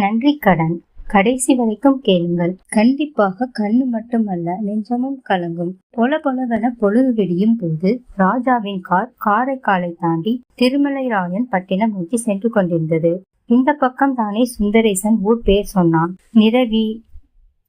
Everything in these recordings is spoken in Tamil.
நன்றி கடன் கடைசி வரைக்கும் கேளுங்கள். கண்டிப்பாக கண்ணு மட்டுமல்ல நெஞ்சமும் கலங்கும். பொல பொலவென பொழுது விடியும் போது ராஜாவின் கார் காரைக்காலை தாண்டி திருமலைராயன் பட்டினம் நோக்கி சென்று கொண்டிருந்தது. இந்த பக்கம் தானே சுந்தரேசன் ஊர் பேர் சொன்னான். நிரவி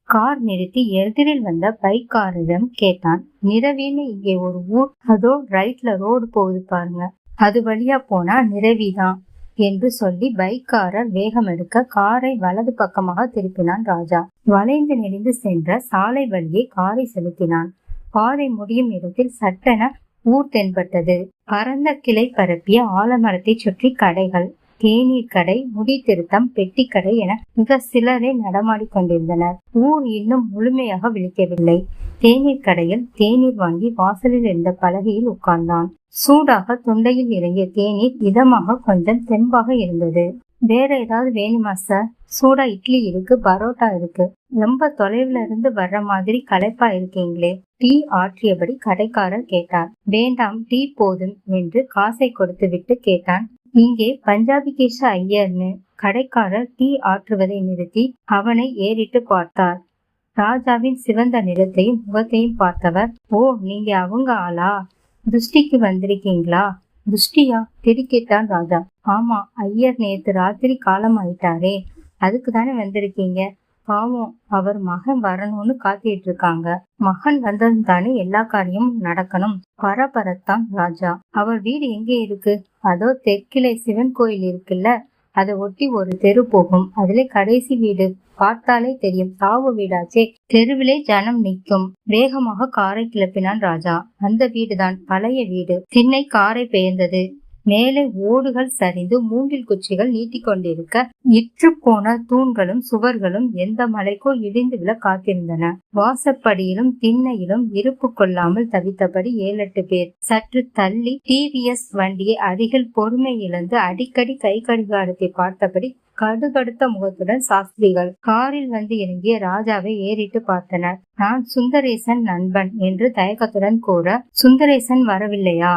கார் நிறுத்தி எதிரில் வந்த பைக்காரரிடம் கேட்டான். நிரவின்னு இங்கே ஒரு ஊர். அதோ ரைட்ல ரோடு போகுது பாருங்க. அது வழியா போனா நிரவிதான் என்று சொல்லி பைக்காரர் வேகம் எடுக்க காரை வலது பக்கமாக திருப்பினான் ராஜா. வளைந்து நெளிந்து சென்ற சாலை வழியே காரை செலுத்தினான். பாதை முடியும் இடத்தில் சட்டென ஊர் தென்பட்டது. பரந்த கிளை பரப்பிய ஆலமரத்தை சுற்றி கடைகள் தேநீர் கடை முடி திருத்தம் பெட்டி கடை என மிக சிலரே நடமாடிக் கொண்டிருந்தனர். ஊர் இன்னும் முழுமையாக விழிக்கவில்லை. தேநீர் கடையில் தேநீர் வாங்கி வாசலில் இருந்த பலகையில் உட்கார்ந்தான். சூடாக தொண்டையில் இறங்கிய தேநீர் இதமாக கொஞ்சம் தெம்பாக இருந்தது. வேற ஏதாவது வேணுமா சார் சூடா இட்லி இருக்கு பரோட்டா இருக்கு. ரொம்ப தொலைவுல இருந்து வர்ற மாதிரி களைப்பா இருக்கீங்களே. டீ ஆற்றியபடி கடைக்காரர் கேட்டார். வேண்டாம் டீ போதும் என்று காசை கொடுத்து விட்டு கேட்டான். இங்கே பஞ்சாபி கேஷ ஐயர்னு கடைக்காரர் டீ ஆற்றுவதை நிறுத்தி அவனை ஏறிட்டு பார்த்தார். ராஜாவின் சிவந்த நிறத்தையும் முகத்தையும் பார்த்தவர் ஓ நீங்க அவங்க ஆளா? துஷ்டிக்கு வந்திருக்கீங்களா? துஷ்டியா? திடுக்கிட்டான் ராஜா. ஆமா ஐயர் நேத்து ராத்திரி காலம் ஆயிட்டாரே அதுக்கு தானே வந்திருக்கீங்க? பாவம் அவர் மகன் வரணும்னு காத்திட்டு இருக்காங்க மகன் வந்ததும் தானே எல்லா காரியமும் நடக்கணும். பரபரத்தான் ராஜா. அவர் வீடு எங்கே இருக்கு? அதோ தெற்கிலே சிவன் கோயில் இருக்குல்ல. அதை ஒட்டி ஒரு தெரு போகும். அதுல கடைசி வீடு. பார்த்தாலே தெரியும். சாவு வீடாச்சே. தெருவிலே ஜனம் நிற்கும். வேகமாக காரை கிளப்பினான் ராஜா. அந்த வீடுதான் பழைய வீடு. திண்ணை காரை பெயர்ந்தது. மேலே ஓடுகள் சரிந்து மூங்கில் குச்சிகள் நீட்டிக்கொண்டிருக்க இற்று போன தூண்களும் சுவர்களும் எந்த மலைக்கோ இடிந்து விழ காத்திருந்தன. வாசப்படியிலும் திண்ணையிலும் இருப்பு கொள்ளாமல் தவித்தபடி ஏழெட்டு பேர். சற்று தள்ளி டிவிஎஸ் வண்டியை அருகில் பொறுமை இழந்து அடிக்கடி கை கடிகாரத்தை பார்த்தபடி கடுகடுத்த முகத்துடன் சாஸ்திரிகள் காரில் வந்து இறங்கிய ராஜாவை ஏறிட்டு பார்த்தனர். நான் சுந்தரேசன் நண்பன் என்று தயக்கத்துடன் கூற சுந்தரேசன் வரவில்லையா?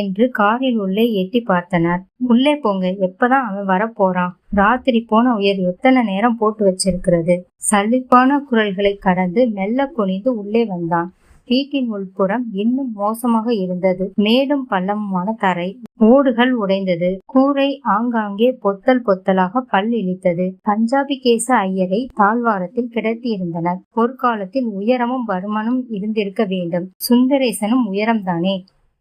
என்று காரில் உள்ளே எட்டி பார்த்தனர். உள்ளே போங்க எப்பதான் அவன் வரப்போறான்? ராத்திரி போன உயர் எத்தனை நேரம் போட்டு வச்சிருக்கிறது? சலிப்பான குரல்களை கடந்து மெல்ல குனிந்து உள்ளே வந்தான். வீட்டின் உள்புறம் இன்னும் மோசமாக இருந்தது. மேடும் பள்ளமுமான தரை ஓடுகள் உடைந்தது. கூரை ஆங்காங்கே பொத்தல் பொத்தலாக பல் இழித்தது. பஞ்சாபி கேச ஐயரை தாழ்வாரத்தில் கிடத்தியிருந்தனர் பொற்காலத்தில் உயரமும் வருமானம் இருந்திருக்க வேண்டும். சுந்தரேசனும் உயரம்தானே?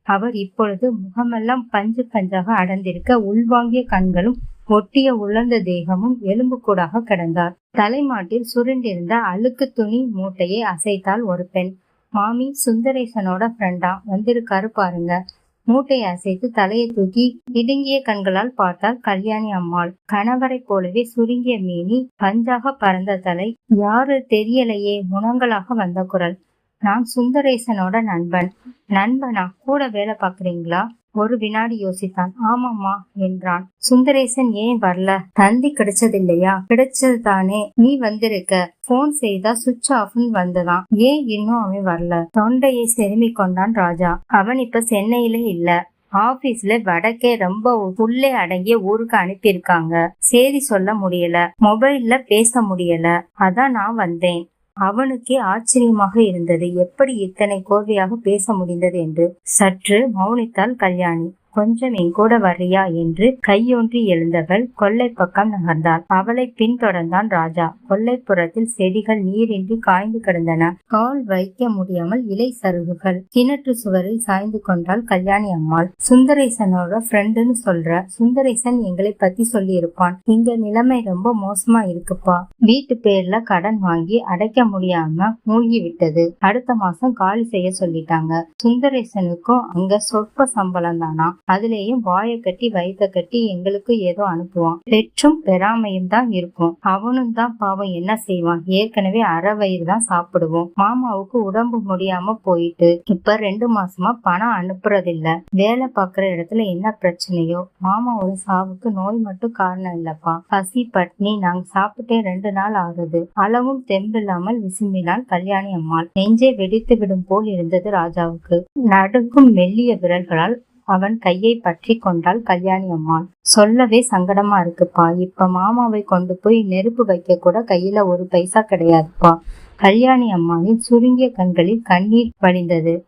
அவர் இப்பொழுது முகமெல்லாம் பஞ்சு பஞ்சாக அடர்ந்திருக்க உள்வாங்கிய கண்களும் ஒட்டிய உலர்ந்த தேகமும் எலும்பு கூடாக கிடந்தார். தலைமாட்டில் சுருண்டிருந்த அழுக்கு துணி மூட்டையை அசைத்தாள் ஒரு பெண். மாமி சுந்தரேசனோட ஃப்ரெண்டா வந்திருக்காரு பாருங்க. மூட்டையை அசைத்து தலையை தூக்கி இடுங்கிய கண்களால் பார்த்தால் கல்யாணி அம்மாள். கணவரை போலவே சுருங்கிய மீனி பஞ்சாக பறந்த தலை யாரு தெரியலையே முனங்களாக வந்த குரல். நான் சுந்தரேசனோட நண்பன். நண்பனா? கூட வேலை பாக்குறீங்களா ஒரு வினாடி யோசித்தான். ஆமாம்மா என்றான். சுந்தரேசன் ஏன் வரல? தந்தி கிடைச்சதில்லையா? கிடைச்சது தானே நீ வந்திருக்க. போன் செய்தா சுவிட்ச் ஆஃப்னு வந்ததான். ஏன் இன்னும் அவன் வரல? தொண்டையை செருமி கொண்டான் ராஜா. அவன் இப்ப சென்னையில இல்ல. ஆபீஸ்ல வடக்கே ரொம்ப உள்ளே அடங்கிய ஊருக்கு அனுப்பியிருக்காங்க. சேதி சொல்ல முடியல. மொபைல்ல பேச முடியல. அதான் நான் வந்தேன். அவனுக்கே ஆச்சரியமாக இருந்தது. எப்படி இத்தனை கோர்வையாக பேச முடிந்தது என்று. சற்று மௌனித்தாள் கல்யாணி. கொஞ்சம் எங்கூட வர்றியா என்று கையொன்றி எழுந்தவள் கொல்லை பக்கம் நகர்ந்தாள். அவளை பின்தொடர்ந்தான் ராஜா. கொல்லைப்புறத்தில் செடிகள் நீரின்றி காய்ந்து கிடந்தன. கால் வைக்க முடியாமல் இலை சருகுகள் கிணற்று சுவரில் சாய்ந்து கொண்டாள் கல்யாணி அம்மாள். சுந்தரேசனோட ஃப்ரெண்டுன்னு சொல்ற சுந்தரேசன் எங்களை பத்தி சொல்லி இருப்பான் நிலைமை ரொம்ப மோசமா இருக்குப்பா. வீட்டு பேர்ல கடன் வாங்கி அடைக்க முடியாம மூழ்கி விட்டது அடுத்த மாசம் காலி செய்ய சொல்லிட்டாங்க. சுந்தரேசனுக்கும் அங்க சொற்ப சம்பளம் தானா? அதுலேயும் வாயை கட்டி வயத்தை கட்டி எங்களுக்கு ஏதோ அனுப்புவான். பெற்றும் பெறாமையும் தான் இருக்கும். அவனும் தான் பாவம் என்ன செய்வான்? ஏற்கனவே அரை வயிறு தான் சாப்பிடுவோம். மாமாவுக்கு உடம்பு முடியாம போயிட்டு இப்ப ரெண்டு மாசமா பணம் அனுப்புறதில்ல. வேலை பாக்குற இடத்துல என்ன பிரச்சனையோ? மாமாவோட சாவுக்கு நோய் மட்டும் காரணம் இல்லப்பா. பசி பட்னி நாங்க சாப்பிட்டே ரெண்டு நாள் ஆகுது. அளவும் தெம்பில்லாமல் விசும்பினாள் கல்யாணி அம்மாள். நெஞ்சே வெடித்து விடும் போல் இருந்தது ராஜாவுக்கு. நடுக்கும் மெல்லிய விரல்களால் அவன் கையை பற்றி கொண்டாள் கல்யாணி அம்மாள். சொல்லவே சங்கடமா இருக்குப்பா. இப்ப மாமாவை கொண்டு போய் நெருப்பு வைக்க கூட கையில ஒரு பைசா கிடையாதுப்பா. கல்யாணி அம்மாளின் சுருங்கிய கண்களில் கண்ணீர் வழிந்தது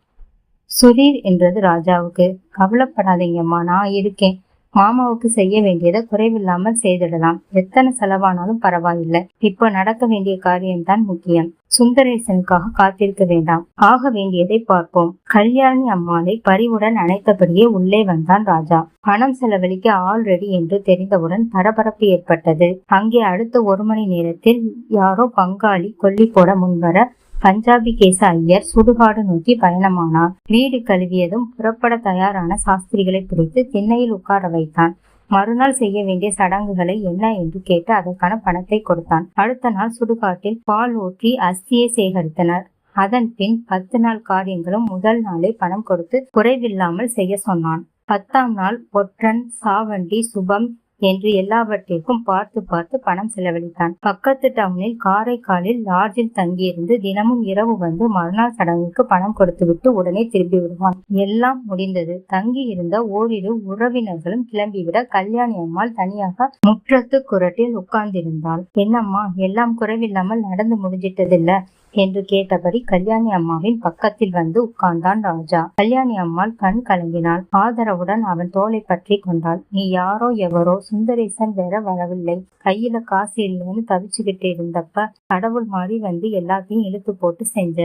சுரீர் என்றது ராஜாவுக்கு. கவலைப்படாதீங்கம்மா நான் இருக்கேன். மாமாவுக்கு செய்ய வேண்டியதை குறைவில்லாமல் செய்திடலாம். எத்தனை செலவானாலும் பரவாயில்லை. இப்போ நடக்க வேண்டிய காரியம்தான் முக்கியம். சுந்தரேசனுக்காக காத்திருக்க வேண்டாம். ஆக வேண்டியதை பார்ப்போம். கல்யாணி அம்மாளை பரிவுடன் அணைத்தபடியே உள்ளே வந்தான் ராஜா. பணம் செலவழிக்க ஆல்ரெடி என்று தெரிந்தவுடன் பரபரப்பு ஏற்பட்டது. அங்கே அடுத்த ஒரு மணி நேரத்தில் யாரோ பங்காளி கொல்லி போட முன்வர பஞ்சாபி கேச ஐயர் சுடுகாடு நோக்கி பயணமானார். வீடு கழுவியதும் புறப்பட தயாரான சாஸ்திரிகளை பிடித்து திண்ணையில் உட்கார வைத்தான். மறுநாள் செய்ய வேண்டிய சடங்குகளை என்ன என்று கேட்டு அதற்கான பணத்தை கொடுத்தான். அடுத்த நாள் சுடுகாட்டில் பால் ஊற்றி அஸ்தியை சேகரித்தனர். அதன் பின் பத்து நாள் காரியங்களும் முதல் நாளே பணம் கொடுத்து குறைவில்லாமல் செய்ய சொன்னான். பத்தாம் நாள் ஒற்றன் சாவண்டி சுபம் என்று எல்லாவற்றிற்கும் பார்த்து பார்த்து பணம் செலவழித்தான். பக்கத்து டவுனில் காரைக்காலில் லாட்ஜில் தங்கியிருந்து தினமும் இரவு வந்து மறுநாள் சடங்குக்கு பணம் கொடுத்துவிட்டு உடனே திரும்பி விடுவான். எல்லாம் முடிந்தது. தங்கி இருந்த ஓரிரு உறவினர்களும் கிளம்பிவிட கல்யாணி அம்மாள் தனியாக முற்றத்து குரட்டில் உட்கார்ந்திருந்தாள். என்னம்மா எல்லாம் குறைவில்லாமல் நடந்து முடிஞ்சிட்டதில்ல. என்று கேட்டபடி கல்யாணி அம்மாவின் பக்கத்தில் வந்து உட்கார்ந்தான் ராஜா. கல்யாணி அம்மாள் கண் கலங்கினாள். ஆதரவுடன் அவன் தோலை பற்றி கொண்டாள். நீ யாரோ எவரோ சுந்தரேசன் வேற வரவில்லை. கையில காசு இல்லைன்னு தவிச்சுக்கிட்டு இருந்தப்ப கடவுள் மாதிரி வந்து எல்லாத்தையும் இழுத்து போட்டு செஞ்ச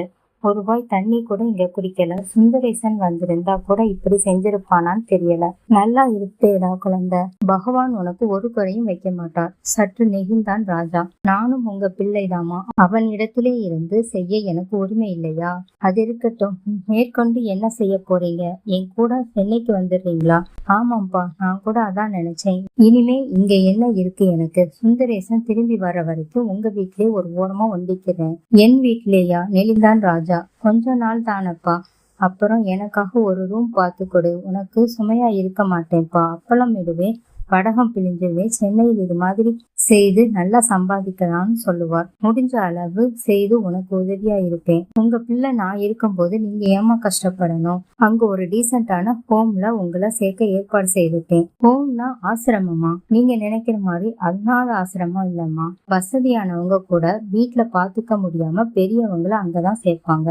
ஒரு வாய் தண்ணி கூட இங்க குடிக்கல. சுந்தரேசன் வந்திருந்தா கூட இப்படி செஞ்சிருப்பானான்னு தெரியல. நல்லா இருப்பேடா குழந்தை. பகவான் உனக்கு ஒரு குறையும் வைக்க மாட்டார். சற்று நெகிழ்ந்தான் ராஜா. நானும் உங்க பிள்ளைதாமா அவன் இடத்திலே இருந்து செய்ய எனக்கு உரிமை இல்லையா? அது இருக்கட்டும். மேற்கொண்டு என்ன செய்ய போறீங்க? என் கூட சென்னைக்கு வந்துடுறீங்களா? ஆமாம்பா நான் கூட அதான் நினைச்சேன். இனிமே இங்க என்ன இருக்கு எனக்கு? சுந்தரேசன் திரும்பி வர வரைக்கும் உங்க வீட்லயே ஒரு ஓரமா ஒண்டிக்கிறேன். என் வீட்லயா நெளிந்தான் ராஜா. கொஞ்ச நாள் தானப்பா. அப்புறம் எனக்காக ஒரு ரூம் பார்த்து கொடு உனக்கு சுமையா இருக்க மாட்டேன்ப்பா. அப்பளம் இடுவேன். படகம் பிழிஞ்சவே சென்னையில் இது மாதிரி செய்து நல்லா சம்பாதிக்கலாம்னு சொல்லுவார். முடிஞ்ச அளவு செய்து உனக்கு உதவியா இருப்பேன் உங்க பிள்ளை நான் இருக்கும்போது நீங்க ஏமா கஷ்டப்படணும்? அங்க ஒரு டீசென்டான ஹோம்ல உங்களை சேர்க்க ஏற்பாடு செய்துட்டேன். ஹோம்னா ஆசிரமமா? நீங்க நினைக்கிற மாதிரி அநாத ஆசிரமம் இல்லம்மா. வசதியானவங்க கூட வீட்டுல பாத்துக்க முடியாம பெரியவங்கள அங்கதான் சேர்ப்பாங்க.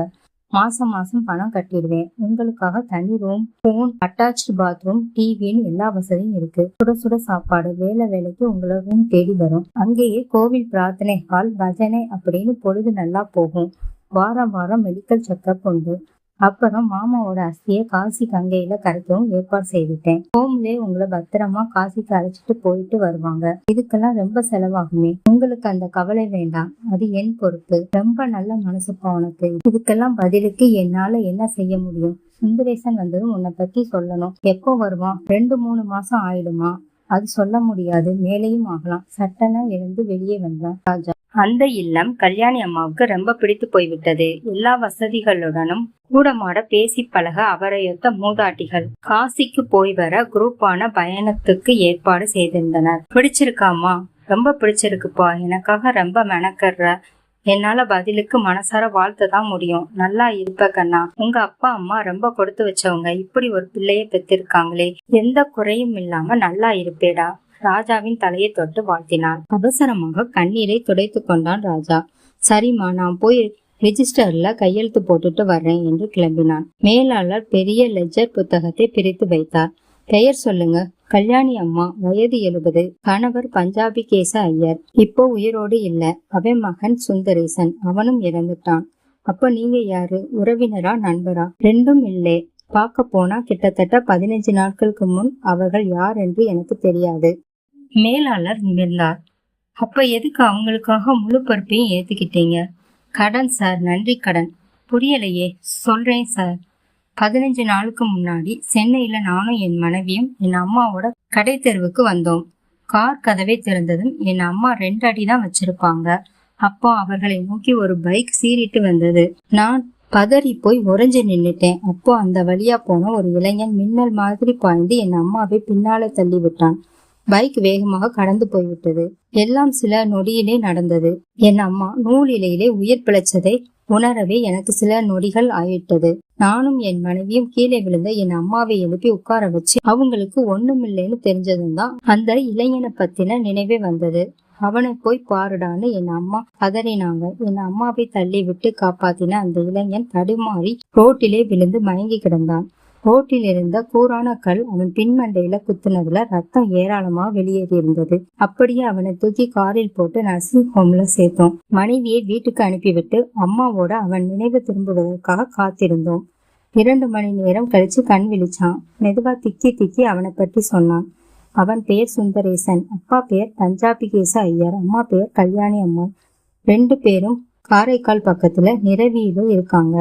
மாசம் மாசம் பணம் கட்டிடுவேன். உங்களுக்காக தனி ரூம் போன் அட்டாச்சு பாத்ரூம் டிவின்னு எல்லா வசதியும் இருக்கு. சுட சுட சாப்பாடு வேலை வேலைக்கு உங்களை ரூம் தேடி வரும். அங்கேயே கோவில் பிரார்த்தனை ஹால் பஜனை அப்படின்னு பொழுது நல்லா போகும். வாரம் வாரம் மெடிக்கல் செக்கப் உண்டு. அப்புறம் மாமாவோட அஸ்தியை காசி கங்கையில கரைக்கவும் ஏற்பாடு செய்துட்டேன். ஹோம்லயே உங்களை பத்திரமா காசிக்கு அழைச்சிட்டு போயிட்டு வருவாங்க. இதுக்கெல்லாம் ரொம்ப செலவாகுமே. உங்களுக்கு அந்த கவலை வேண்டாம். அது என் பொறுப்பு. ரொம்ப நல்ல மனசுப்பா உனக்கு. இதுக்கெல்லாம் பதிலுக்கு என்னால என்ன செய்ய முடியும்? சுந்தரேசன் வந்ததும் உன்னை பத்தி சொல்லணும். எப்போ வருவான்? ரெண்டு மூணு மாசம் ஆயிடுமா? அது சொல்ல முடியாது. மேலேயும் ஆகலாம். சட்டன எழுந்து வெளியே வந்தான் ராஜா. அந்த இல்லம் கல்யாணி அம்மாவுக்கு ரொம்ப பிடித்து போய்விட்டது. எல்லா வசதிகளுடனும் கூடமாட பேசி பழக அவரையொத்த மூதாட்டிகள் காசிக்கு போய் வர குரூப்பான பயணத்துக்கு ஏற்பாடு செய்திருந்தனர். பிடிச்சிருக்காமா ரொம்ப பிடிச்சிருக்குப்பா எனக்காக ரொம்ப மெனக்கர்ற என்னால பதிலுக்கு மனசார வாழ்த்து தான் முடியும். நல்லா இருப்ப கண்ணா உங்க அப்பா அம்மா ரொம்ப கொடுத்து வச்சவங்க. இப்படி ஒரு பிள்ளைய பெத்திருக்காங்களே எந்த குறையும் இல்லாம நல்லா இருப்பேடா. ராஜாவின் தலையை தொட்டு வாழ்த்தினான் அவசரமாக கண்ணீரை துடைத்து கொண்டான் ராஜா. சரிம்மா நான் போய் ரிஜிஸ்டர்ல கையெழுத்து போட்டுட்டு வர்றேன் என்று கிளம்பினான். மேலாளர் பெரிய லெஜர் புத்தகத்தை பிரித்து வைத்தார். பெயர் சொல்லுங்க. கல்யாணி அம்மா வயது எழுபது. கணவர் பஞ்சாபி கேச ஐயர். இப்போ உயிரோடு இல்ல. அவன் மகன் சுந்தரேசன். அவனும் இறந்துட்டான். அப்ப நீங்க யாரு? உறவினரா நண்பரா? ரெண்டும் இல்லை. பார்க்க போனா கிட்டத்தட்ட பதினஞ்சு நாட்களுக்கு முன் அவர்கள் யார் என்று எனக்கு தெரியாது. மேலாளர் நிமிர்ந்தார். அப்ப எதுக்கு அவங்களுக்காக முழு பொறுப்பையும் ஏத்துக்கிட்டீங்க? கடன் சார். நன்றி கடன். புரியலையே. சொல்றேன் சார். பதினஞ்சு நாளுக்கு முன்னாடி சென்னையில நானும் என் மனைவியும் என் அம்மாவோட கடை தெருவுக்கு வந்தோம். கார் கதவை திறந்ததும் என் அம்மா ரெண்டு அடி தான் வச்சிருப்பாங்க. அப்போ அவர்களை நோக்கி ஒரு பைக் சீறிட்டு வந்தது. நான் பதறி போய் உறைஞ்சு நின்னுட்டேன். அப்போ அந்த வழியா போன ஒரு இளைஞன் மின்னல் மாதிரி பாய்ந்து என் அம்மாவை பின்னால தள்ளி விட்டான். பைக் வேகமாக கடந்து போய்விட்டது. எல்லாம் சில நொடியிலே நடந்தது. என் அம்மா நூல் இலையிலே உயிர் பிழைச்சதை உணரவே எனக்கு சில நொடிகள் ஆயிட்டது. நானும் என் மனைவியும் கீழே விழுந்த என் அம்மாவை எழுப்பி உட்கார வச்சு அவங்களுக்கு ஒண்ணுமில்லைன்னு தெரிஞ்சதும் தான் அந்த இளைஞனை பத்தின நினைவே வந்தது. அவனை போய் பாருடான்னு என் அம்மா கதறினாங்க என் அம்மாவை தள்ளி விட்டு காப்பாத்தின அந்த இளைஞன் தடுமாறி ரோட்டிலே விழுந்து மயங்கி கிடந்தான். ரோட்டில் இருந்த கூரான கல் அவன் பின்மண்டையில குத்துனதுல ரத்தம் ஏராளமா வெளியேறி இருந்தது அப்படியே அவனை தூக்கி காரில் போட்டு நர்சிங் ஹோம்ல சேர்த்தோம். மனைவியை வீட்டுக்கு அனுப்பிவிட்டு அம்மாவோட அவன் நினைவு திரும்புவதற்காக காத்திருந்தோம். இரண்டு மணி நேரம் கழிச்சு கண் விழிச்சான். மெதுவா திக்கி திக்கி அவனை பற்றி சொன்னான். அவன் பெயர் சுந்தரேசன் அப்பா பெயர் பஞ்சாபிகேச ஐயர் அம்மா பெயர் கல்யாணி அம்மா ரெண்டு பேரும் காரைக்கால் பக்கத்துல நிறவியில இருக்காங்க.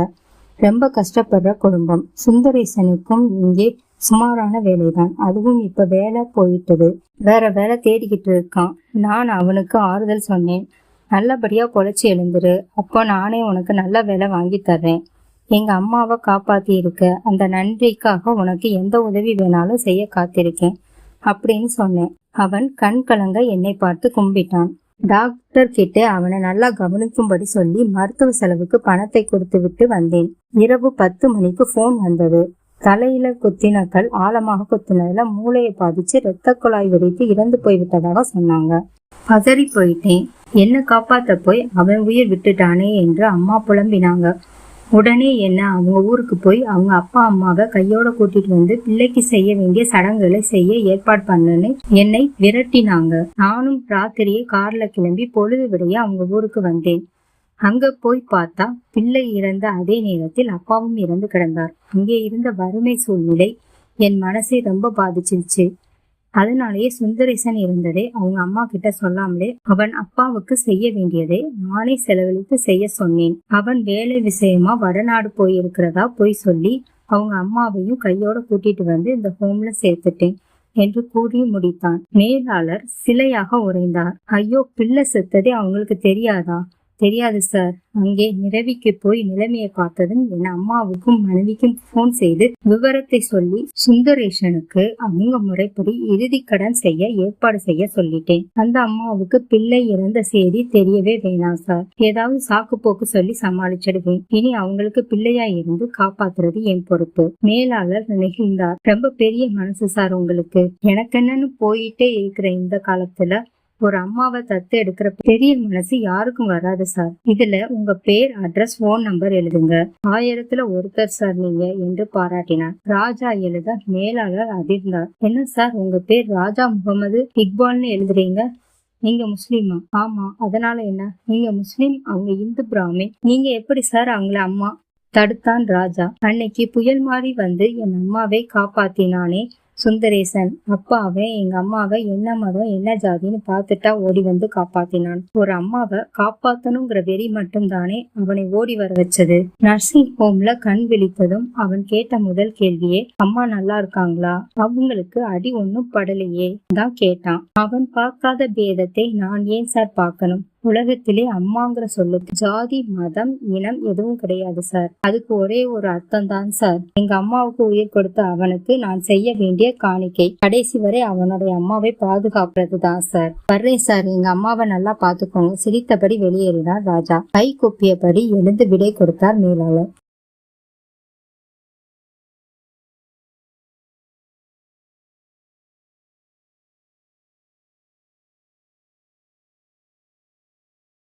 ரொம்ப கஷ்டப்படுற குடும்பம். சுந்தரேசனுக்கும் இங்கே சுமாரான வேலைதான். அதுவும் இப்ப வேலை போயிட்டது. வேற வேலை தேடிக்கிட்டு இருக்கான். நான் அவனுக்கு ஆறுதல் சொன்னேன். நல்லபடியா பொழைச்சி எழுந்துரு. அப்போ நானே உனக்கு நல்ல வேலை வாங்கி தர்றேன். எங்க அம்மாவை காப்பாத்தி இருக்க. அந்த நன்றிக்காக உனக்கு எந்த உதவி வேணாலும் செய்ய காத்திருக்கேன். அப்படின்னு சொன்னேன். அவன் கண் கலங்க என்னை பார்த்து கும்பிட்டான். டாக்டர் கிட்ட அவனை நல்லா கவனிக்கும்படி சொல்லி மருத்துவ செலவுக்கு பணத்தை கொடுத்து விட்டு வந்தேன். இரவு பத்து மணிக்கு போன் வந்தது. தலையில குத்தினக்கள் ஆழமாக குத்தினதுல மூளையை பாதிச்சு ரத்த குழாய் வெடித்து இறந்து போய்விட்டதாக சொன்னாங்க. பதறி போயிட்டேன். என்ன காப்பாத்த போய் அவன் உயிர் விட்டுட்டானே என்று அம்மா புலம்பினாங்க. உடனே என்ன அவங்க ஊருக்கு போய் அவங்க அப்பா அம்மாவை கையோட கூட்டிட்டு வந்து பிள்ளைக்கு செய்ய வேண்டிய சடங்குகளை செய்ய ஏற்பாடு பண்ணுன்னு என்னை விரட்டினாங்க. நானும் ராத்திரியே கார்ல கிளம்பி பொழுது விடைய அவங்க ஊருக்கு வந்தேன். அங்க போய் பார்த்தா பிள்ளை இறந்த அதே நேரத்தில் அப்பாவும் இறந்து கிடந்தார். அங்கே இருந்த வறுமை சூழ்நிலை என் மனசை ரொம்ப பாதிச்சிருச்சு. அதனாலேயே சுந்தரேசன் இருந்ததை அவங்க அம்மா கிட்ட சொல்லாமலே அவன் அப்பாவுக்கு செய்ய வேண்டியதை நானே செலவழித்து செய்ய சொன்னேன். அவன் வேலை விஷயமா வடநாடு போயிருக்கிறதா போய் சொல்லி அவங்க அம்மாவையும் கையோட கூட்டிட்டு வந்து இந்த ஹோம்ல சேர்த்துட்டேன் என்று கூறி முடித்தான். மேலாளர் சிலையாக உறைந்தார். ஐயோ பிள்ளை செத்ததே அவங்களுக்கு தெரியாதா? தெரியாது சார் அங்கே நிரவிக்கு போய் நிலைமையை பார்த்ததும் என் அம்மாவுக்கும் மனைவிக்கும் போன் செய்து விவரத்தை சொல்லி சுந்தரேஷனுக்கு அவங்க முறைப்படி இறுதி கடன் செய்ய ஏற்பாடு செய்ய சொல்லிட்டேன். அந்த அம்மாவுக்கு பிள்ளை இறந்த செய்தி தெரியவே வேணாம் சார் ஏதாவது சாக்கு போக்கு சொல்லி சமாளிச்சிடுவேன். இனி அவங்களுக்கு பிள்ளையா இருந்து காப்பாத்துறது என் பொறுப்பு. மேலாளர் நெகிழ்ந்தார் ரொம்ப பெரிய மனசு சார் உங்களுக்கு. எனக்கு என்னன்னு போயிட்டே இருக்கிற இந்த காலத்துல ஒரு அம்மாவை தத்து எடுக்கிற பெரிய மனசு யாருக்கும் வராது சார். இதுல உங்க பேர் அட்ரஸ் போன் நம்பர் எழுதுங்க. ஆயிரத்துல ஒருத்தர் சார் நீங்க என்று பாராட்டினார். ராஜா எழுத மேலாளர் அதிர்ந்தார். என்ன சார் உங்க பேர் ராஜா முகமது இக்பால்னு எழுதுறீங்க? நீங்க முஸ்லீமா? ஆமா. அதனால என்ன? நீங்க முஸ்லீம் அவங்க இந்து பிராமின். நீங்க எப்படி சார் அவங்கள அம்மா? தடுத்தான் ராஜா. அன்னைக்கு புயல் மாறி வந்து என் அம்மாவை காப்பாத்தினானே. சுந்தரேசன் அப்பாவை எங்க அம்மாவை என்ன மதம் என்ன ஜாதின்னு பார்த்துட்டா ஓடி வந்து காப்பாத்தினான். ஒரு அம்மாவை காப்பாத்தணுங்கிற வெறி மட்டும்தானே அவனை ஓடி வர வச்சது. நர்சிங் ஹோம்ல கண் விழித்ததும் அவன் கேட்ட முதல் கேள்வியே அம்மா நல்லா இருக்காங்களா? அவங்களுக்கு அடி ஒண்ணும் படலையே? தான் கேட்டான். அவன் பார்க்காத பேதத்தை நான் ஏன் சார் பார்க்கணும்? உலகத்திலே அம்மாங்கிற சொல்லுக்கு ஜாதி மதம் இனம் எதுவும் கிடையாது சார். அதுக்கு ஒரே ஒரு அர்த்தம் தான் சார். எங்க அம்மாவுக்கு உயிர் கொடுத்த அவனுக்கு நான் செய்ய வேண்டிய காணிக்கை. கடைசி வரை அவனுடைய அம்மாவை பாதுகாப்புறது தான் சார். வர்றேன் சார். எங்க அம்மாவை நல்லா பாத்துக்கோங்க சிரித்தபடி வெளியேறினார் ராஜா. கை கொப்பியபடி எழுந்து விடை கொடுத்தார் மேலாளர்.